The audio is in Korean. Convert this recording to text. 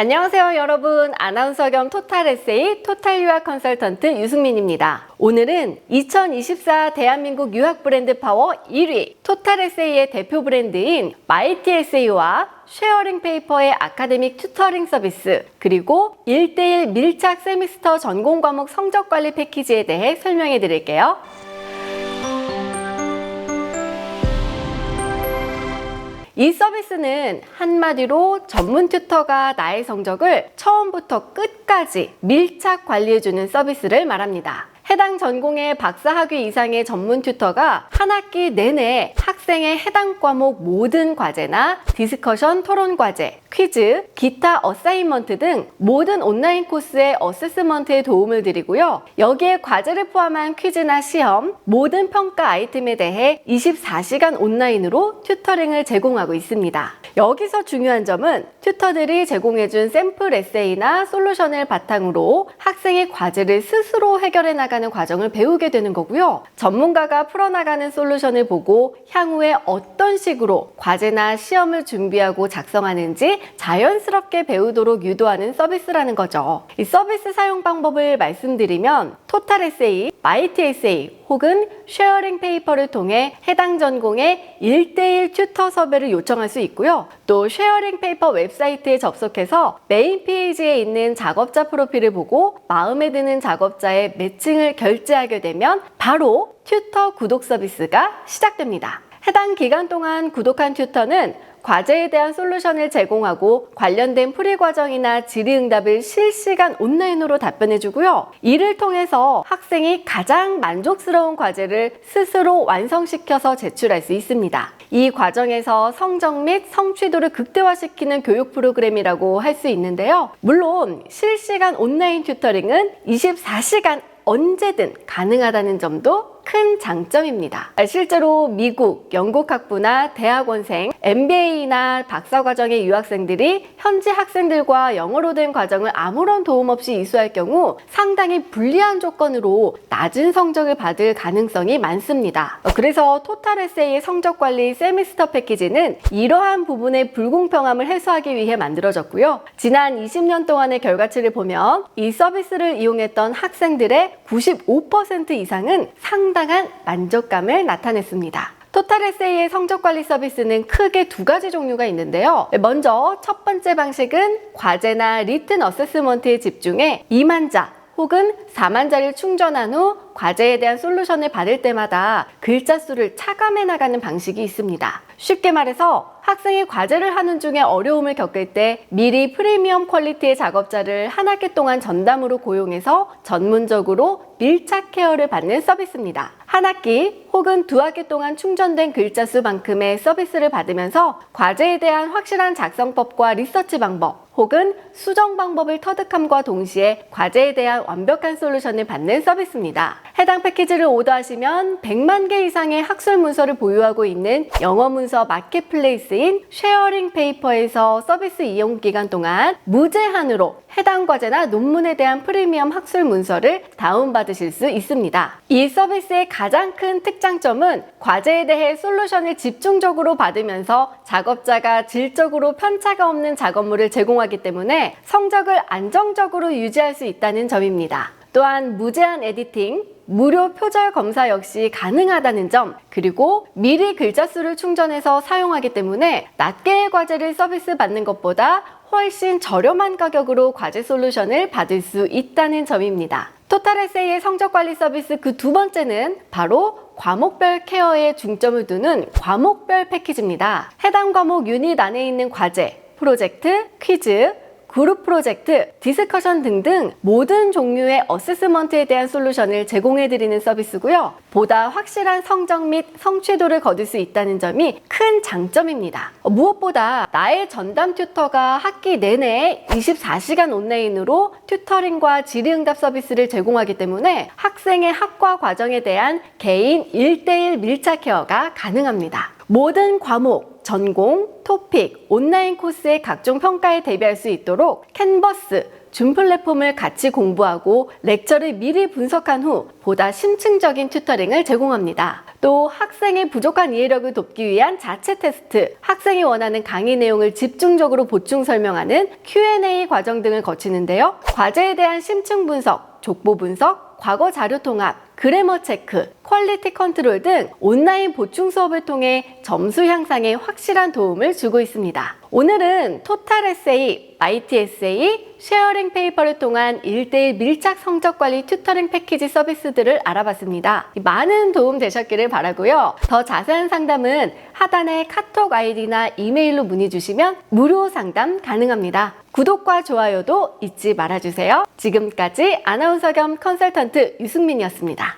안녕하세요 여러분. 아나운서 겸 토탈 에세이 토탈 유학 컨설턴트 유승민입니다. 오늘은 2024 대한민국 유학 브랜드 파워 1위 토탈 에세이의 대표 브랜드인 마이티 에세이와 쉐어링 페이퍼의 아카데믹 튜터링 서비스 그리고 1대1 밀착 세미스터 전공 과목 성적 관리 패키지에 대해 설명해 드릴게요 이 서비스는 한마디로 전문 튜터가 나의 성적을 처음부터 끝까지 밀착 관리해주는 서비스를 말합니다. 해당 전공의 박사 학위 이상의 전문 튜터가 한 학기 내내 학생의 해당 과목 모든 과제나 디스커션 토론 과제, 퀴즈, 기타 어사이먼트 등 모든 온라인 코스의 어세스먼트에 도움을 드리고요. 여기에 과제를 포함한 퀴즈나 시험, 모든 평가 아이템에 대해 24시간 온라인으로 튜터링을 제공하고 있습니다. 여기서 중요한 점은 튜터들이 제공해준 샘플 에세이나 솔루션을 바탕으로 학생의 과제를 스스로 해결해 나가는 과정을 배우게 되는 거고요. 전문가가 풀어나가는 솔루션을 보고 향후에 어떤 식으로 과제나 시험을 준비하고 작성하는지 자연스럽게 배우도록 유도하는 서비스라는 거죠. 이 서비스 사용 방법을 말씀드리면 토탈 에세이, 마이티 에세이 혹은 쉐어링 페이퍼를 통해 해당 전공의 1대1 튜터 섭외를 요청할 수 있고요. 또 쉐어링 페이퍼 웹사이트에 접속해서 메인 페이지에 있는 작업자 프로필을 보고 마음에 드는 작업자의 매칭을 결제하게 되면 바로 튜터 구독 서비스가 시작됩니다. 해당 기간 동안 구독한 튜터는 과제에 대한 솔루션을 제공하고 관련된 풀이 과정이나 질의응답을 실시간 온라인으로 답변해 주고요. 이를 통해서 학생이 가장 만족스러운 과제를 스스로 완성시켜서 제출할 수 있습니다. 이 과정에서 성적 및 성취도를 극대화시키는 교육 프로그램이라고 할 수 있는데요. 물론 실시간 온라인 튜터링은 24시간 언제든 가능하다는 점도 큰 장점입니다. 실제로 미국, 영국 학부나 대학원생, MBA나 박사과정의 유학생들이 현지 학생들과 영어로 된 과정을 아무런 도움 없이 이수할 경우 상당히 불리한 조건으로 낮은 성적을 받을 가능성이 많습니다. 그래서 토탈 에세이의 성적 관리 세미스터 패키지는 이러한 부분의 불공평함을 해소하기 위해 만들어졌고요. 지난 20년 동안의 결과치를 보면 이 서비스를 이용했던 학생들의 95% 이상은 상당 한 만족감을 나타냈습니다. 토탈 에세이의 성적 관리 서비스는 크게 두 가지 종류가 있는데요. 먼저 첫 번째 방식은 과제나 리튼 어세스먼트에 집중해 2만자 혹은 4만자를 충전한 후 과제에 대한 솔루션을 받을 때마다 글자 수를 차감해 나가는 방식이 있습니다. 쉽게 말해서 학생이 과제를 하는 중에 어려움을 겪을 때 미리 프리미엄 퀄리티의 작업자를 한 학기 동안 전담으로 고용해서 전문적으로 밀착 케어를 받는 서비스입니다. 한 학기 혹은 두 학기 동안 충전된 글자 수만큼의 서비스를 받으면서 과제에 대한 확실한 작성법과 리서치 방법 혹은 수정 방법을 터득함과 동시에 과제에 대한 완벽한 솔루션을 받는 서비스입니다. 해당 패키지를 오더하시면 100만 개 이상의 학술 문서를 보유하고 있는 영어 문서 마켓플레이스인 쉐어링 페이퍼에서 서비스 이용 기간 동안 무제한으로 해당 과제나 논문에 대한 프리미엄 학술 문서를 다운받으실 수 있습니다. 이 서비스의 가장 큰 특장점은 과제에 대해 솔루션을 집중적으로 받으면서 작업자가 질적으로 편차가 없는 작업물을 제공하기 때문에 성적을 안정적으로 유지할 수 있다는 점입니다. 또한 무제한 에디팅, 무료 표절 검사 역시 가능하다는 점, 그리고 미리 글자 수를 충전해서 사용하기 때문에 낱개의 과제를 서비스 받는 것보다 훨씬 저렴한 가격으로 과제 솔루션을 받을 수 있다는 점입니다. 토탈 에세이의 성적 관리 서비스 그 두 번째는 바로 과목별 케어에 중점을 두는 과목별 패키지입니다. 해당 과목 유닛 안에 있는 과제, 프로젝트, 퀴즈, 그룹 프로젝트, 디스커션 등등 모든 종류의 어세스먼트에 대한 솔루션을 제공해드리는 서비스고요. 보다 확실한 성적 및 성취도를 거둘 수 있다는 점이 큰 장점입니다. 무엇보다 나의 전담 튜터가 학기 내내 24시간 온라인으로 튜터링과 질의응답 서비스를 제공하기 때문에 학생의 학과 과정에 대한 개인 1대1 밀착 케어가 가능합니다. 모든 과목, 전공, 토픽, 온라인 코스의 각종 평가에 대비할 수 있도록 캔버스, 줌 플랫폼을 같이 공부하고 렉처를 미리 분석한 후 보다 심층적인 튜터링을 제공합니다. 또 학생의 부족한 이해력을 돕기 위한 자체 테스트, 학생이 원하는 강의 내용을 집중적으로 보충 설명하는 Q&A 과정 등을 거치는데요. 과제에 대한 심층 분석, 족보 분석, 과거 자료 통합, 그래머 체크, 퀄리티 컨트롤 등 온라인 보충 수업을 통해 점수 향상에 확실한 도움을 주고 있습니다. 오늘은 토탈 에세이, IT 에세이, 쉐어링 페이퍼를 통한 1대1 밀착 성적 관리 튜터링 패키지 서비스들을 알아봤습니다. 많은 도움 되셨기를 바라고요. 더 자세한 상담은 하단에 카톡 아이디나 이메일로 문의 주시면 무료 상담 가능합니다. 구독과 좋아요도 잊지 말아주세요. 지금까지 아나운서 겸 컨설턴트 유승민이었습니다.